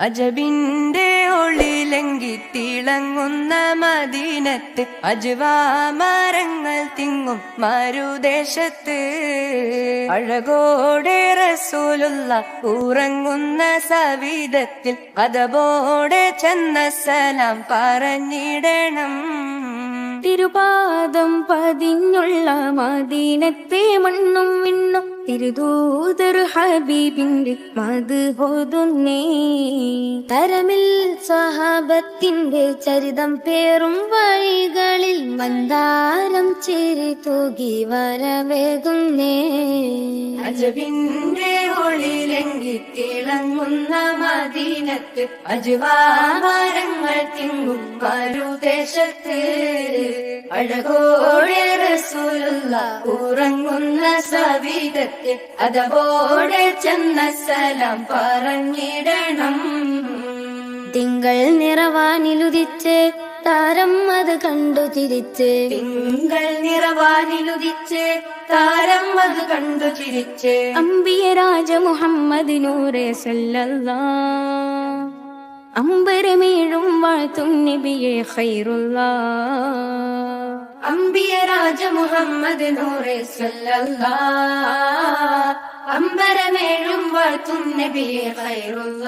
അജബിന്റെ ഒളിലെങ്കി തിളങ്ങുന്ന മദീനത്ത് അജുവാമരങ്ങൾ തിങ്ങും മരുദേശത്ത്. അഴകോടെ റസൂലുള്ള ഉറങ്ങുന്ന സവിധത്തിൽ അതബോടെ ചെന്ന സലാം പറഞ്ഞിടണം. തിരുപാദം പതിഞ്ഞുള്ള മദീനത്തെ മണ്ണും വിണ്ണും തിരുദൂതർ ഹബീബിന്റെ മത് ഹോതുന്നേ. തരമിൽ സ്വഹാബത്തിന്റെ ചരിതം പേറും വഴികളിൽ മന്ദാരം ചേരി തൂകി വരവേകുന്നേ. അജബിന്റെ ഒളിലെങ്കി തിളങ്ങുന്ന മദീനത്ത് അജുവാമരങ്ങൾ തിങ്ങും മരുദേശത്ത് അഴകോടെ റസൂലുള്ള ഉറങ്ങുന്ന സവിധത്തിൽ അതവോടെ ചെന്ന സലാം പറഞ്ഞിടണം. തിങ്കൾ നിറവാനിലുദിച്ച് താരം അത് കണ്ടു ചിരിച്ച്. തിങ്കൾ നിറവാനിലുദിച്ച് താരം അത് കണ്ടു ചിരിച്ച്. അമ്പിയ രാജ മുഹമ്മദ് നൂറെ സല്ലല്ലാ. അമ്പരമേഴും വാഴ്ത്തും നബിയെ ഖൈറുള്ള അമ്പിയ രാജ മുഹമ്മദ് നൂറെ സല്ലല്ലാ അമ്പരമേഴും വാഴ്ത്തും നബിയെ ഖൈറുള്ള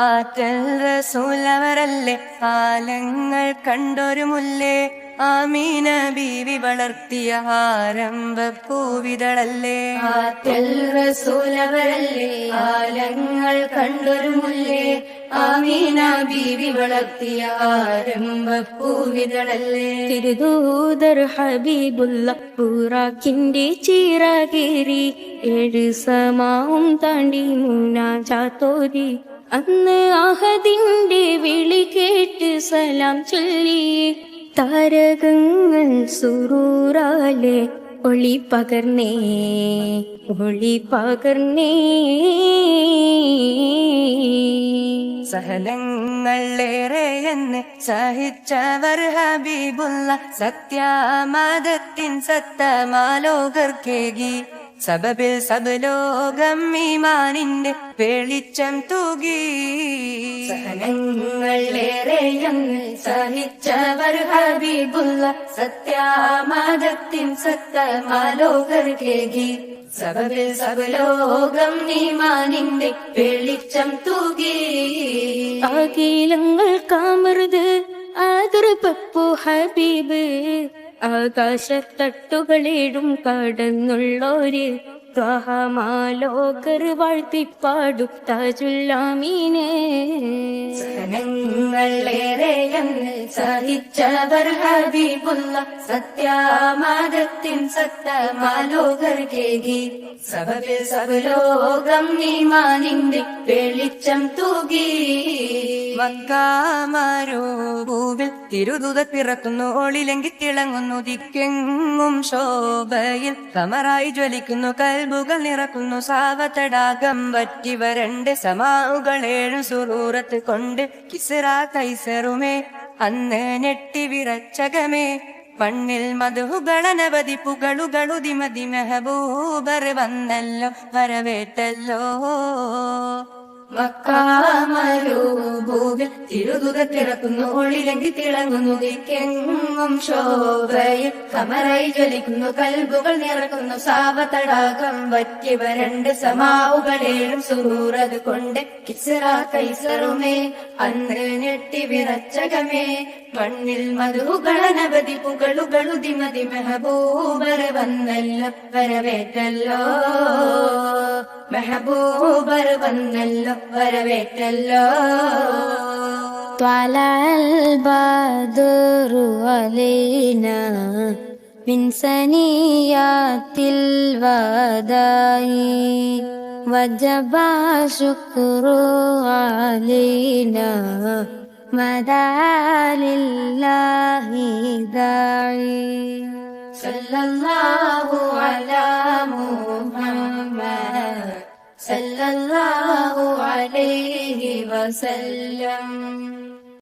ആറ്റൽ റസൂലവരല്ലേ ആലങ്ങൾ കണ്ടൊരു മുല്ലേ. ആമീന ബീവി വളർത്തിയ ആരംഭ പൂവിതളല്ലേ? ആറ്റൽ റസൂലവരല്ലേ ആലങ്ങൾ കണ്ടൊരു മുല്ലേ? ആമീന ബീവി വളർത്തിയ ആരംഭ പൂവിതളല്ലേ? തിരുദൂതർ ഹബീബുള്ള പൂറാക്കിന്റെ ചീറകേരി ഏഴ് സമാവും താണ്ടി മൂന്നാ ചാത്തോരി. അന്ന് അഹദിന്റെ വിളി കേട്ട് സലാം ചൊല്ലി. താരകങ്ങൾ സുറൂറാലെ ഒളി പകർന്നേ ഒളി പകർന്നേ. സഹനങ്ങളേറെ എന്നെ സഹിച്ചവർ ഹബീബുള്ള സത്യാമതത്തിൻ സത്തമാലോകർക്കേകി. സബബിൽ സബലോകം ഈമാനിന്റെ വെളിച്ചം തൂകി. സഹനങ്ങളേറെ എന്ന് സഹിച്ചവർ ഹബീബുള്ള സത്യാമതത്തിൻ സത്തമാലോകർക്കേകി സബബിൽ സബലോകം നീമാനിന്റെ വെളിച്ചം തൂകി. അഖിലങ്ങൾ കാമറുത് ആദർപ്പു ഹബീബ്. ആകാശത്തട്ടുകളേടും കടന്നുള്ളോര് ത്വഹമാലോകർ വാഴ്ത്തിപ്പാടും താജുല്ലാമീനെ ജനങ്ങളേറെയെന്ന് സഹിച്ചവർ ഹബീബുള്ള സത്യാമതത്തിൻ സത്തമാലോകർ കേകി. സബബിൽ സബലോകം ഈമാനിന്റെ വെളിച്ചം തൂകി. മക്കാമാരോ പൂവിൽ തിരുതുത പിറക്കുന്നു ഒളിലെങ്കി തിളങ്ങുന്നു ദിക്കെങ്ങും ശോഭയിൽ കമറായി ജ്വലിക്കുന്നു കൽബുകൾ നിറക്കുന്നു സാവത്തടാകം വറ്റി വരണ്ട് സമാവുകൾ ഏഴും സുറൂറത്ത് കൊണ്ട് കിസ്റ കൈസറുമേ അന്ന് ഞെട്ടി വിറച്ചകമേ. പണ്ണിൽ മധുകളനവധി പുകളുകളുതിമതി മെഹബൂബർ വന്നല്ലോ വരവേറ്റല്ലോ. മക്കാമരൂഭൂവിൽ തിരുതുക തിറക്കുന്നു ഒളിലെങ്കി തിളങ്ങുന്നു. ദിക്കെങ്ങും ശോഭയിൽ കമറായി ജ്വലിക്കുന്നു കൽബുകൾ നിറക്കുന്നു. സാവതടാകം വറ്റി വരണ്ട് സമാവുകളേഴും സുറൂറത് കൊണ്ട് കിസ്റ കൈസറുമേ അന്ന് ഞെട്ടി വിറച്ചകമേ. മണ്ണിൽ മധുകളനവധി പുകളുകളുതിമതി മെഹബൂബർ വന്നല്ലോ വരവേറ്റല്ലോ. മെഹബൂബർ വന്നല്ലോ വരവേറ്റല്ലോ طلع البدر علينا من ثنيات الوداع وجب شكر علينا مدى لله داعي وسلم